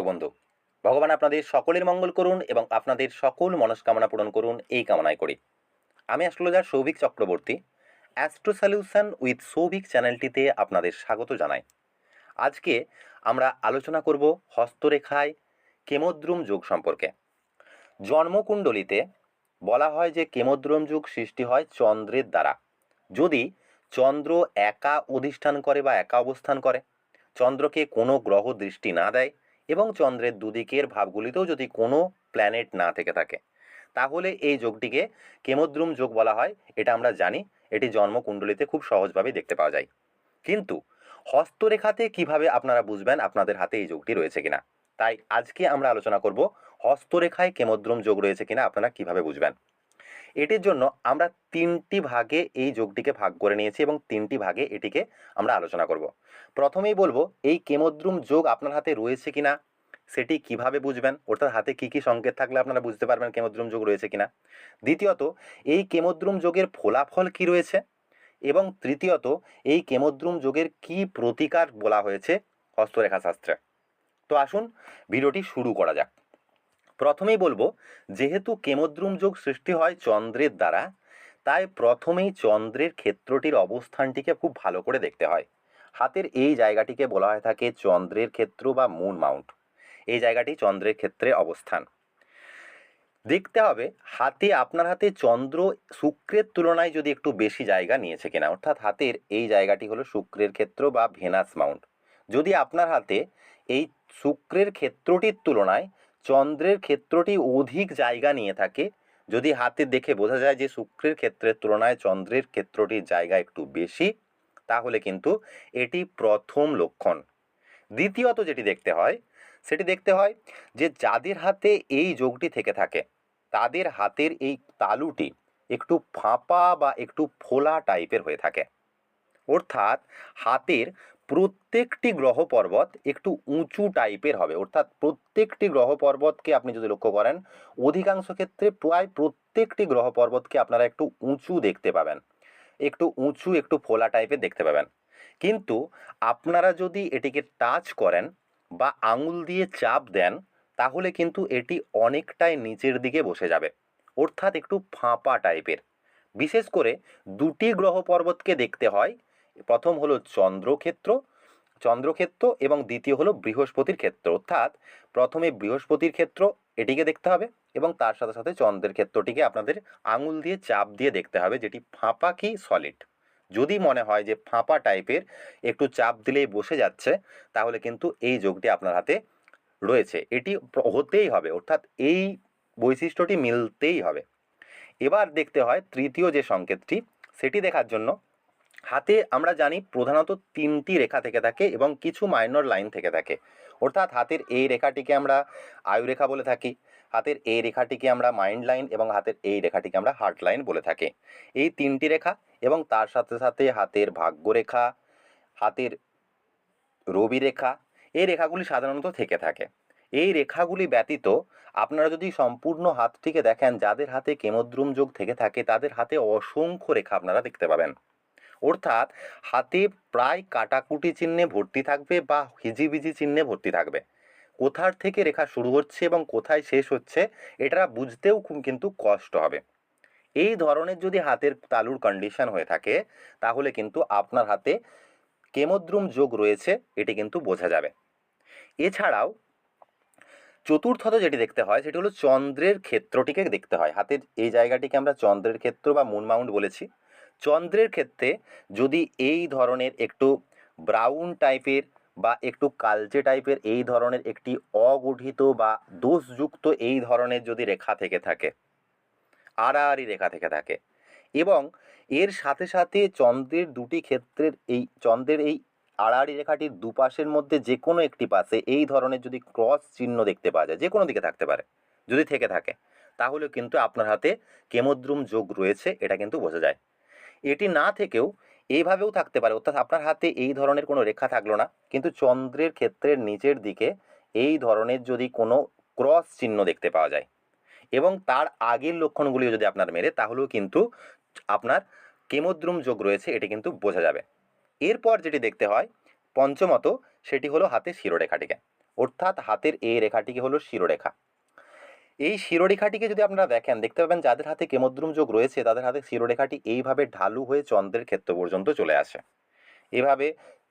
বন্ধু, ভগবান আপনাদের সকলের মঙ্গল করুন এবং আপনাদের সকল মনস্কামনা পূরণ করুন এই কামনায় করি। আমি astrologer Souvik Chakraborty, astro solution with Souvik চ্যানেলটিতে আপনাদের স্বাগত জানাই। আজকে আমরা আলোচনা করব হস্তরেখায় কেমোদ্রুম যোগ সম্পর্কে। জন্মকুণ্ডলিতে বলা হয় যে কেমোদ্রুম যুগ সৃষ্টি হয় চন্দ্রের দ্বারা। যদি চন্দ্র একা অধিষ্ঠান করে বা একা অবস্থান করে, চন্দ্রকে কোনো গ্রহ দৃষ্টি না দেয় এবং চন্দ্রের দুদিকের ভাবগুলিতেও যদি কোনো প্ল্যানেট না থেকে থাকে, তাহলে এই যোগটিকে কেমোদ্রুম যোগ বলা হয়। এটা আমরা জানি, এটি জন্মকুণ্ডলিতে খুব সহজভাবে দেখতে পাওয়া যায়। কিন্তু হস্তরেখাতে কীভাবে আপনারা বুঝবেন আপনাদের হাতে এই যোগটি রয়েছে কিনা? তাই আজকে আমরা আলোচনা করব হস্তরেখায় কেমোদ্রুম যোগ রয়েছে কিনা, আপনারা কীভাবে বুঝবেন? এটির জন্য আমরা তিনটি ভাগে এই যোগটিকে ভাগ করে নিয়েছি এবং তিনটি ভাগে এটিকে আমরা আলোচনা করব। প্রথমেই বলব, এই কেমোদ্রুম যোগ আপনার হাতে রয়েছে কিনা, সেটি কীভাবে বুঝবেন, অর্থাৎ হাতে কি কি সংকেত থাকলে আপনারা বুঝতে পারবেন কেমোদ্রুম যোগ রয়েছে কিনা। দ্বিতীয়ত, এই কেমোদ্রুম যোগের ফলাফল কি রয়েছে? এবং তৃতীয়ত, এই কেমোদ্রুম যোগের কি প্রতিকার বলা হয়েছে হস্তরেখা শাস্ত্রে তো আসুন, ভিডিওটি শুরু করা যাক। প্রথমেই বলব, যেহেতু কেমোদ্রুম যোগ সৃষ্টি হয় চন্দ্রের দ্বারা, তাই প্রথমেই চন্দ্রের ক্ষেত্রটির অবস্থানটিকে খুব ভালো করে দেখতে হয়। হাতের এই জায়গাটিকে বলা হয়ে থাকে চন্দ্রের ক্ষেত্র বা মুন মাউন্ট। এই জায়গাটি চন্দ্রের ক্ষেত্রে অবস্থান। দেখতে হবে, হাতে, আপনার হাতে চন্দ্র শুক্রের তুলনায় যদি একটু বেশি জায়গা নিয়েছে কিনা, অর্থাৎ হাতের এই জায়গাটি হলো শুক্রের ক্ষেত্র বা ভেনাস মাউন্ট। যদি আপনার হাতে এই শুক্রের ক্ষেত্রটির তুলনায় চন্দ্রের ক্ষেত্রটি অধিক জায়গা নিয়ে থাকে। যদি হাতে দেখে বোঝা যায় যে শুক্রের ক্ষেত্রের তুলনায় চন্দ্রের ক্ষেত্রটির জায়গা একটু বেশি, তাহলে কিন্তু এটি প্রথম লক্ষণ। দ্বিতীয়ত যেটি দেখতে হয়, সেটি দেখতে হয় যে যাদের হাতে এই যোগটি থেকে থাকে, তাদের হাতের এই তালুটি একটু ফাঁপা বা একটু ফোলা টাইপের হয়ে থাকে। অর্থাৎ হাতের প্রত্যেকটি গ্রহ পর্বত একটু উঁচু টাইপের হবে। অর্থাৎ প্রত্যেকটি গ্রহ পর্বতকে আপনি যদি লক্ষ্য করেন, অধিকাংশ ক্ষেত্রে প্রায় প্রত্যেকটি গ্রহ পর্বতকে আপনারা একটু উঁচু দেখতে পাবেন। একটু উঁচু, একটু ফোলা টাইপের দেখতে পাবেন। কিন্তু আপনারা যদি এটিকে টাচ করেন বা আঙুল দিয়ে চাপ দেন, তাহলে কিন্তু এটি অনেকটাই নিচের দিকে বসে যাবে। অর্থাৎ একটু ফাঁপা টাইপের বিশেষ করে দুটি গ্রহ পর্বতকে দেখতে হয় প্রথম হলো চন্দ্রক্ষেত্র চন্দ্রক্ষেত্র এবং দ্বিতীয় হলো বৃহস্পতির ক্ষেত্র। অর্থাৎ প্রথমে বৃহস্পতির ক্ষেত্র এটিকে দেখতে হবে এবং তার সাথে সাথে চন্দ্রের ক্ষেত্রটিকে আপনাদের আঙুল দিয়ে চাপ দিয়ে দেখতে হবে যেটি ফাঁপা কি সলিড যদি মনে হয় যে ফাঁপা টাইপের একটু চাপ দিলেই বসে যাচ্ছে, তাহলে কিন্তু এই যোগটি আপনার হাতে রয়েছে। এটি হতেই হবে, অর্থাৎ এই বৈশিষ্ট্যটি মিলতেই হবে। এবার দেখতে হয় তৃতীয় যে সংকেতটি, সেটি দেখার জন্য হাতে আমরা জানি প্রধানত তিনটি রেখা থেকে থাকে এবং কিছু মাইনর লাইন থেকে থাকে। অর্থাৎ হাতের এই রেখাটিকে আমরা আয়ুরেখা বলে থাকি, হাতের এই রেখাটিকে আমরা মাইন্ড লাইন এবং হাতের এই রেখাটিকে আমরা হার্ট লাইন বলে থাকি। এই তিনটি রেখা এবং তার সাথে সাথে হাতের ভাগ্যরেখা, হাতের রবি রেখা, এই রেখাগুলি সাধারণত থেকে থাকে। এই রেখাগুলি ব্যতীত আপনারা যদি সম্পূর্ণ হাতটিকে দেখেন, যাদের হাতে কেমোদ্রুম যোগ থেকে থাকে, তাদের হাতে অসংখ্য রেখা আপনারা দেখতে পাবেন। অর্থাৎ হাতে প্রায় কাটাকুটি চিহ্নে ভর্তি থাকবে বা হিজিবিজি চিহ্নে ভর্তি থাকবে। কোথার থেকে রেখা শুরু হচ্ছে এবং কোথায় শেষ হচ্ছে, এটা বুঝতেও খুব কিন্তু কষ্ট হবে। এই ধরনের যদি হাতের তালুর কন্ডিশন হয়ে থাকে, তাহলে কিন্তু আপনার হাতে কেমোদ্রুম যোগ রয়েছে, এটি কিন্তু বোঝা যাবে। এছাড়াও চতুর্থত যেটি দেখতে হয়, সেটি হলো চন্দ্রের ক্ষেত্রটিকে দেখতে হয়। হাতের এই জায়গাটিকে আমরা চন্দ্রের ক্ষেত্র বা মুন মাউন্ট বলেছি। চন্দ্রের ক্ষেত্রে যদি এই ধরনের একটু ব্রাউন টাইপের বা একটু কালচে টাইপের এই ধরনের একটি অগঠিত বা দোষযুক্ত এই ধরনের যদি রেখা থেকে থাকে, আড়াআড়ি রেখা থেকে থাকে এবং এর সাথে সাথে চন্দ্রের দুটি ক্ষেত্রের এই চন্দ্রের এই আড়াআড়ি রেখাটির দুপাশের মধ্যে যে কোনো একটি পাশে এই ধরনের যদি ক্রস চিহ্ন দেখতে পাওয়া যায় যে কোনো দিকে থাকতে পারে, যদি থেকে থাকে তাহলে কিন্তু আপনার হাতে কেমোদ্রুম যোগ রয়েছে, এটা কিন্তু বোঝা যায়। এটি না থেকেও এইভাবেও থাকতে পারে। অর্থাৎ আপনার হাতে এই ধরনের কোনো রেখা থাকল না, কিন্তু চন্দ্রের ক্ষেত্রের নিচের দিকে এই ধরনের যদি কোনো ক্রস চিহ্ন দেখতে পাওয়া যায় এবং তার আগের লক্ষণগুলিও যদি আপনার মেরে তাহলেও কিন্তু আপনার কেমোদ্রুম যোগ রয়েছে, এটি কিন্তু বোঝা যাবে। এরপর যেটি দেখতে হয়, পঞ্চমত, সেটি হলো হাতে শিরোরেখাটিকে। অর্থাৎ হাতের এই রেখাটিকে হলো শিরোরেখা। এই শিরোরেখাটিকে যদি আপনারা দেখেন, দেখতে পাবেন যাদের হাতে কেমদ্রুম যোগ রয়েছে, তাদের হাতে শিরোরেখাটি এইভাবে ঢালু হয়ে চন্দ্রের ক্ষেত্র পর্যন্ত চলে আসে। এভাবে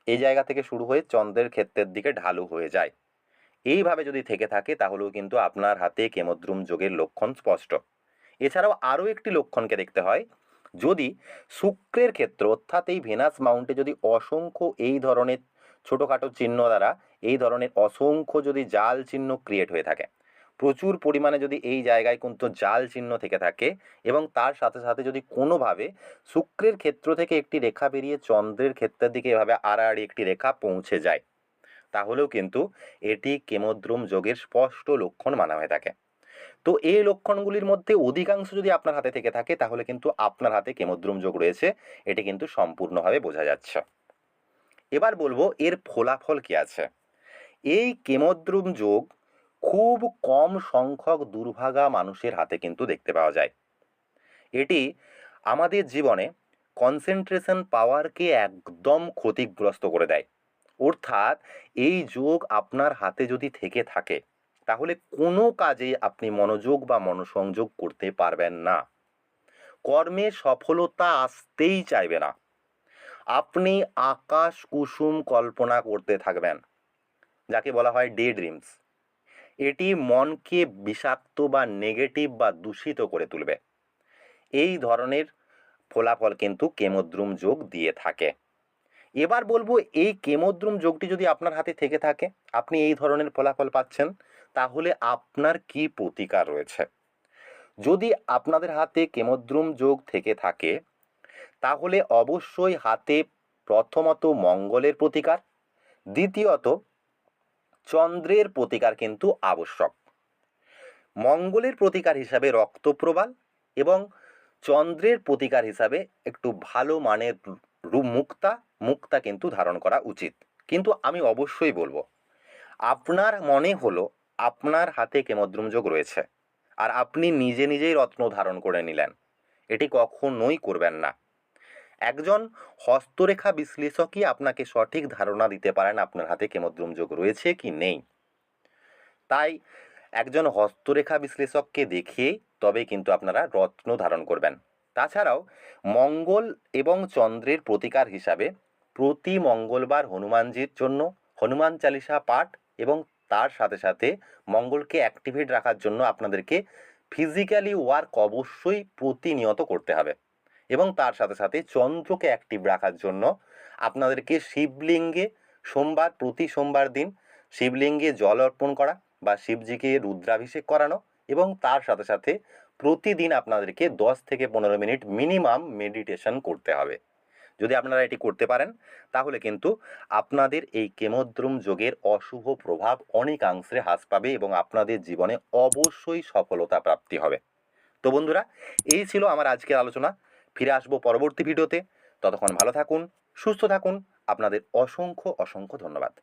এই জায়গা থেকে শুরু হয়ে চন্দ্রের ক্ষেত্রের দিকে ঢালু হয়ে যায়। এইভাবে যদি থেকে থাকে, তাহলেও কিন্তু আপনার হাতে কেমদ্রুম যোগের লক্ষণ স্পষ্ট। এছাড়াও আরও একটি লক্ষণকে দেখতে হয়, যদি শুক্রের ক্ষেত্র, অর্থাৎ এই ভেনাস মাউন্টে যদি অসংখ্য এই ধরনের ছোটোখাটো চিহ্ন দ্বারা, এই ধরনের অসংখ্য যদি জাল চিহ্ন ক্রিয়েট হয়ে থাকে প্রচুর পরিমাণে যদি এই জায়গায় কিন্তু জাল চিহ্ন থেকে থাকে এবং তার সাথে সাথে যদি কোনোভাবে শুক্রের ক্ষেত্র থেকে একটি রেখা বেরিয়ে চন্দ্রের ক্ষেত্রের দিকে এভাবে আড়াআড়ি একটি রেখা পৌঁছে যায়, তাহলেও কিন্তু এটি কেমদ্রুম যোগের স্পষ্ট লক্ষণ মানা হয়ে থাকে। তো এই লক্ষণগুলির মধ্যে অধিকাংশ যদি আপনার হাতে থেকে থাকে, তাহলে কিন্তু আপনার হাতে কেমদ্রুম যোগ রয়েছে, এটি কিন্তু সম্পূর্ণভাবে বোঝা যাচ্ছে। এবার বলব এর ফলাফল কি আছে? এই কেমদ্রুম যোগ খুব কম সংখ্যক দুর্ভাগা মানুষের হাতে কিন্তু দেখতে পাওয়া যায়। এটি আমাদের জীবনে কনসেন্ট্রেশন পাওয়ারকে একদম ক্ষতিগ্রস্ত করে দেয়। অর্থাৎ এই যোগ আপনার হাতে যদি থেকে থাকে, তাহলে কোনো কাজে আপনি মনোযোগ বা মনোসংযোগ করতে পারবেন না। কর্মে সফলতা আসতেই চাইবে না। আপনি আকাশ কুসুম কল্পনা করতে থাকবেন, যাকে বলা হয় ডে ড্রিমস এটি মনকে বিষাক্ত বা নেগেটিভ বা দূষিত করে তুলবে। এই ধরনের ফলাফল কিন্তু কেমদ্রুম যোগ দিয়ে থাকে। এবার বলব, এই কেমদ্রুম যোগটি যদি আপনার হাতে থেকে থাকে, আপনি এই ধরনের ফলাফল পাচ্ছেন, তাহলে আপনার কি প্রতিকার রয়েছে? যদি আপনাদের হাতে কেমদ্রুম যোগ থেকে থাকে, তাহলে অবশ্যই হাতে প্রথমত মঙ্গলের প্রতিকার, দ্বিতীয়ত চন্দ্রের প্রতিকার কিন্তু আবশ্যক। মঙ্গলের প্রতিকার হিসাবে রক্তপ্রবাল এবং চন্দ্রের প্রতিকার হিসাবে একটু ভালো মানের মুক্তা মুক্তা কিন্তু ধারণ করা উচিত। কিন্তু আমি অবশ্যই বলব, আপনার মনে হলো আপনার হাতে কেমদ্রুম যোগ রয়েছে, আর আপনি নিজে নিজেই রত্ন ধারণ করে নিলেন, এটি কখনোই করবেন না। একজন হস্তরেখা বিশ্লেষকই আপনাকে সঠিক ধারণা দিতে পারেন আপনার হাতে কেমদ্রুম যোগ রয়েছে কি নেই। তাই একজন হস্তরেখা বিশ্লেষককে দেখিয়েই তবে কিন্তু আপনারা রত্ন ধারণ করবেন। তাছাড়াও মঙ্গল এবং চন্দ্রের প্রতিকার হিসাবে প্রতি মঙ্গলবার হনুমানজির জন্য হনুমান চালিসা পাঠ এবং তার সাথে সাথে মঙ্গলকে অ্যাক্টিভেট রাখার জন্য আপনাদেরকে ফিজিক্যালি ওয়ার্ক অবশ্যই প্রতিনিয়ত করতে হবে। এবং তার সাথে সাথে চন্দ্রকে অ্যাক্টিভ রাখার জন্য আপনাদেরকে শিবলিঙ্গে সোমবার, প্রতি সোমবার দিন শিবলিঙ্গে জল অর্পণ করা বা শিবজিকে রুদ্রাভিষেক করানো এবং তার সাথে সাথে প্রতিদিন আপনাদেরকে দশ থেকে পনেরো মিনিট মিনিমাম মেডিটেশন করতে হবে। যদি আপনারা এটি করতে পারেন, তাহলে কিন্তু আপনাদের এই কেমদ্রুম যোগের অশুভ প্রভাব অনেকাংশে হ্রাস পাবে এবং আপনাদের জীবনে অবশ্যই সফলতা প্রাপ্তি হবে। তো বন্ধুরা, এই ছিল আমার আজকের আলোচনা। ফিরে আসব পরবর্তী ভিডিওতে। ততক্ষণ ভালো থাকুন সুস্থ থাকুন। আপনাদের অসংখ্য অসংখ্য ধন্যবাদ।